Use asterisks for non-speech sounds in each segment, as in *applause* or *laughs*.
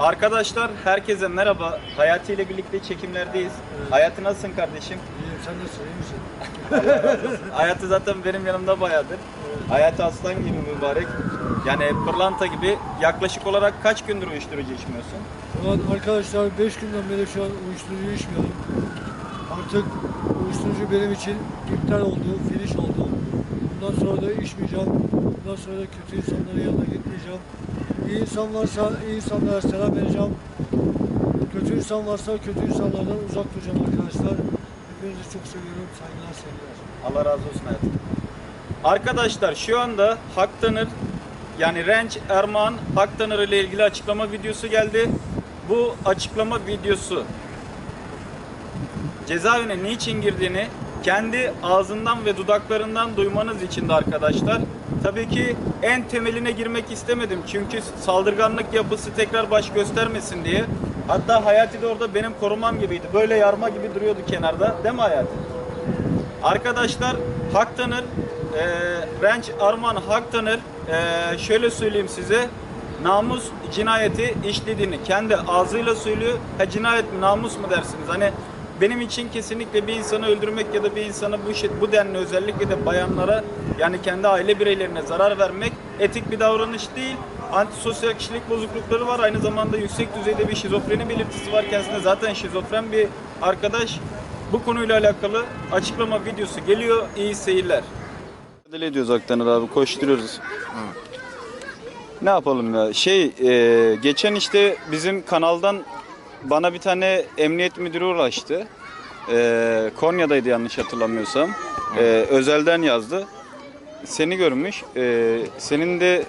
Arkadaşlar herkese merhaba. Hayati ile birlikte çekimlerdeyiz. Hayati nasılsın kardeşim? İyiyim sen nasılsın iyi misin? *laughs* Hayati zaten benim yanımda bayağıdır. Hayati aslan gibi mübarek. Yani pırlanta gibi yaklaşık olarak kaç gündür uyuşturucu içmiyorsun? An arkadaşlar 5 günden beri şu an uyuşturucu içmiyorum. Artık uyuşturucu benim için iptal oldu, finish oldu. Bundan sonra da içmeyeceğim. Bundan sonra da kötü insanların yanına gitmeyeceğim. İyi insan varsa iyi insanlara selam vereceğim. Kötü insan varsa kötü insanlardan uzak duracağım arkadaşlar. Hepinizi çok seviyorum. Saygılar, sevgiler. Allah razı olsun hayatım. Arkadaşlar şu anda Haktanır yani Renç Erman Haktanır ile ilgili açıklama videosu geldi. Bu açıklama videosu cezaevine niçin girdiğini kendi ağzından ve dudaklarından duymanız için de arkadaşlar. Tabii ki en temeline girmek istemedim çünkü saldırganlık yapısı tekrar baş göstermesin diye. Hatta Hayati de orada benim korumam gibiydi. Böyle yarma gibi duruyordu kenarda. Değil mi Hayati? Arkadaşlar hak tanır, e, Renç Arman hak tanır. E, şöyle söyleyeyim size. Namus cinayeti işlediğini kendi ağzıyla söylüyor. Ha cinayet mi namus mu dersiniz? Hani benim için kesinlikle bir insanı öldürmek ya da bir insana bu şey, bu denli özellikle de bayanlara yani kendi aile bireylerine zarar vermek etik bir davranış değil. Antisosyal kişilik bozuklukları var. Aynı zamanda yüksek düzeyde bir şizofreni belirtisi var. Kendisinde zaten şizofren bir arkadaş. Bu konuyla alakalı açıklama videosu geliyor. İyi seyirler. Mücadele ediyoruz Aktaner abi. Koşturuyoruz. Ne yapalım ya? Şey, e, geçen işte bizim kanaldan bana bir tane emniyet müdürü ulaştı. E, Konya'daydı yanlış hatırlamıyorsam. E, özelden yazdı. Seni görmüş. E, senin de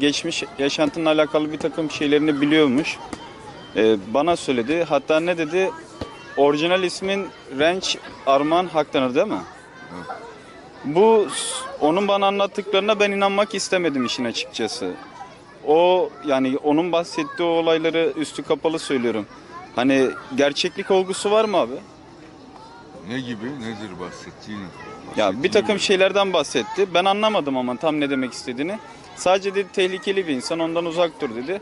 geçmiş yaşantınla alakalı bir takım şeylerini biliyormuş. E, bana söyledi. Hatta ne dedi? Orijinal ismin Renç Arman Haktanır değil mi? Bu onun bana anlattıklarına ben inanmak istemedim işin açıkçası. O yani onun bahsettiği olayları üstü kapalı söylüyorum. Hani gerçeklik olgusu var mı abi? Ne gibi? Nedir bahsettiğin? Ya bir takım şeylerden bahsetti. Ben anlamadım ama tam ne demek istediğini. Sadece dedi tehlikeli bir insan ondan uzak dur dedi.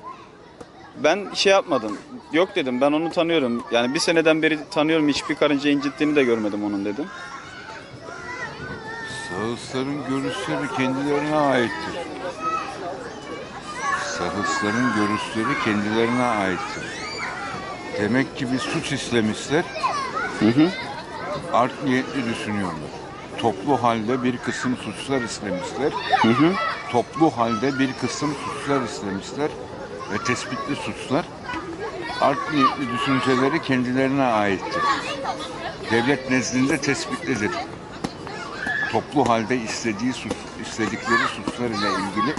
Ben şey yapmadım. Yok dedim ben onu tanıyorum. Yani bir seneden beri tanıyorum hiçbir karınca incittiğini de görmedim onun dedim. Şahısların görüşleri kendilerine aittir. Şahısların görüşleri kendilerine aittir. Demek ki bir suç işlemişler. Art niyetli düşünüyorlar. Toplu halde bir kısım suçlar işlemişler. Toplu halde bir kısım suçlar işlemişler ve tespitli suçlar. Art niyetli düşünceleri kendilerine aittir. Devlet nezdinde tespitlidir. Toplu halde istediği suç, istedikleri suçlar ile ilgili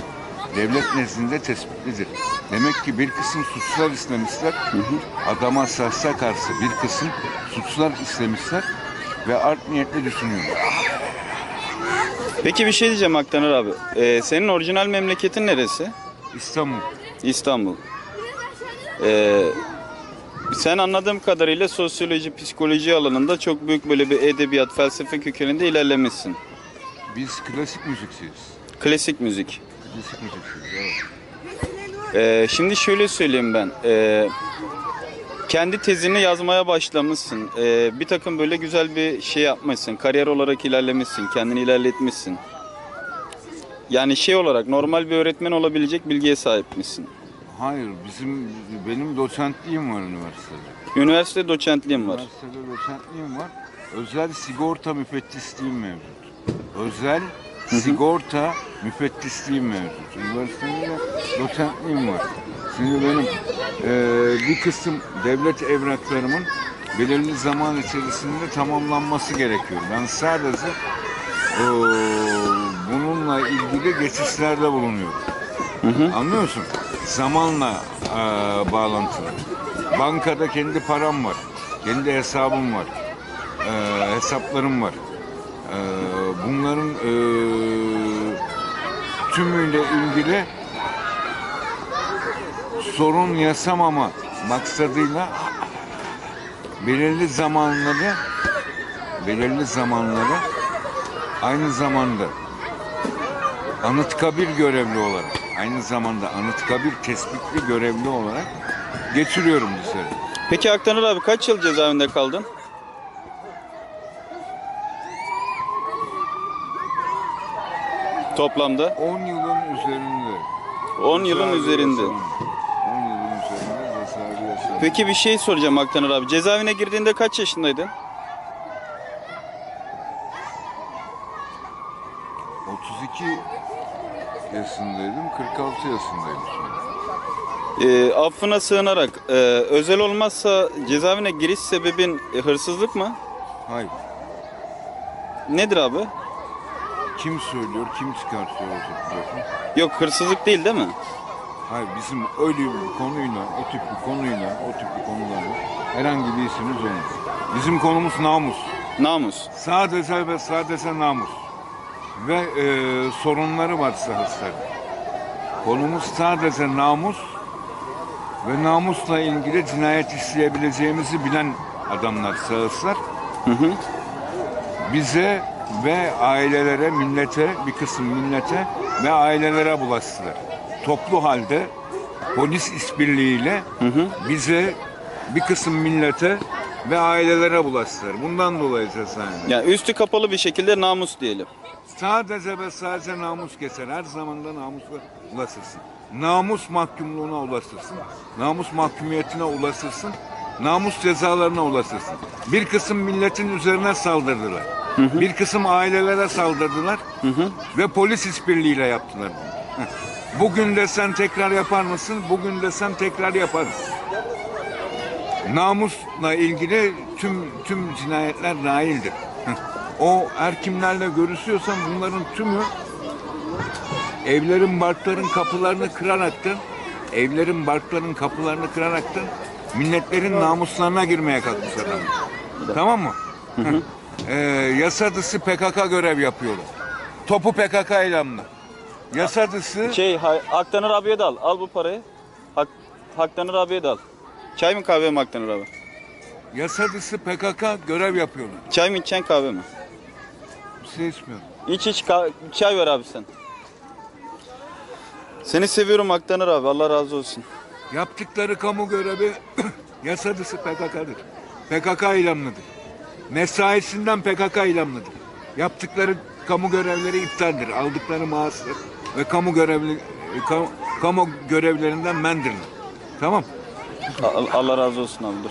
devlet nezdinde tespitlidir. Demek ki bir kısım suçlar işlemişler. Adama şahsa karşı bir kısım suçlar işlemişler ve art niyetli düşünüyorlar. Peki bir şey diyeceğim Aktaner abi. Ee, senin orijinal memleketin neresi? İstanbul. İstanbul. Ee, sen anladığım kadarıyla sosyoloji, psikoloji alanında çok büyük böyle bir edebiyat, felsefe kökeninde ilerlemişsin. Biz klasik müziksiyiz. Klasik müzik. Ee, şimdi şöyle söyleyeyim ben. Ee, kendi tezini yazmaya başlamışsın. Ee, bir takım böyle güzel bir şey yapmışsın. Kariyer olarak ilerlemişsin. Kendini ilerletmişsin. Yani şey olarak normal bir öğretmen olabilecek bilgiye sahipmişsin. Hayır, bizim benim doçentliğim var üniversitede. Üniversite doçentliğin var. Üniversitede doçentliğim var. Özel sigorta müfettişliğim mevcut. Özel sigorta müfettişliğim mevcut. Üniversitede de doçentliğim var. Şimdi benim eee, bir kısım devlet evraklarımın belirli zaman içerisinde tamamlanması gerekiyor. Ben sadece eee, bununla ilgili geçişlerde bulunuyorum. Anlıyorsun? Zamanla eee bağlantılı. Bankada kendi param var. Kendi hesabım var. Eee, hesaplarım var. Eee, bunların eee, tümüyle ilgili sorun yaşamama maksadıyla belirli zamanları belirli zamanları aynı zamanda Anıtkabir görevli olarak aynı zamanda Anıtkabir tespitli görevli olarak geçiriyorum dışarı. Peki Aktaner abi kaç yıl cezaevinde kaldın? Toplamda 10 yılın üzerinde. 10 yılın Cezaevi üzerinde. yaşamım. 10 yılın üzerinde cezaevi yaşamım. Peki bir şey soracağım Aktaner abi. Cezaevine girdiğinde kaç yaşındaydın? 32 yaşındaydım, 46 yaşındayım şimdi. Ee, affına sığınarak e, özel olmazsa cezaevine giriş sebebin e, hırsızlık mı? Hayır. Nedir abi? Kim söylüyor, kim çıkartıyor o fotoğrafı? Yok hırsızlık değil değil mi? Hayır, bizim öyle bir konuyla, o tip bir konuyla, o tip bir konularla herhangi bir işimiz olmaz. Bizim konumuz namus. Namus. Sadece ve sadece namus. Ve e, sorunları var şahısların. Konumuz sadece namus ve namusla ilgili cinayet işleyebileceğimizi bilen adamlar, şahıslar. Bize ve ailelere, millete, bir kısım millete ve ailelere bulaştılar. Toplu halde polis işbirliğiyle bize bir kısım millete ve ailelere bulaştılar. Bundan dolayı cezaevinde. Yani üstü kapalı bir şekilde namus diyelim. Sadece ve sadece namus geçer. Her zaman da namusla ulaşırsın. Namus mahkumluğuna ulaşırsın. Namus mahkumiyetine ulaşırsın. Namus cezalarına ulaşırsın. Bir kısım milletin üzerine saldırdılar. Bir kısım ailelere saldırdılar. Ve polis işbirliğiyle yaptılar. Bugün de sen tekrar yapar mısın? Bugün de sen tekrar yaparız. Namusla ilgili tüm tüm cinayetler dahildir. Heh. O her kimlerle görüşüyorsan bunların tümü evlerin barkların kapılarını kıraraktan evlerin barkların kapılarını kıraraktan milletlerin namuslarına girmeye kalkmış adam. Tamam mı? Ee, yasa dışı PKK görev yapıyorlar. Topu PKK ilanlı. Yasa dışı Şey Aktaner abiye de al. Al bu parayı. Hak, Aktaner abiye de al. Çay mı kahve mi Aktaner abi? yasa dışı PKK görev yapıyorlar. Çay mı içeceksin kahve mi? Bir şey içmiyorum. İç iç kah- çay ver abi sen. Seni seviyorum Aktaner abi. Allah razı olsun. Yaptıkları kamu görevi *clears throat* yasa dışı PKK'dır. PKK ilanlıdır. Mesaisinden PKK ilanlıdır. Yaptıkları kamu görevleri iptaldir. Aldıkları maaşlar ve kamu görevli e, kamu, kamu görevlerinden mendirler. Tamam. Allah razı olsun abi dur.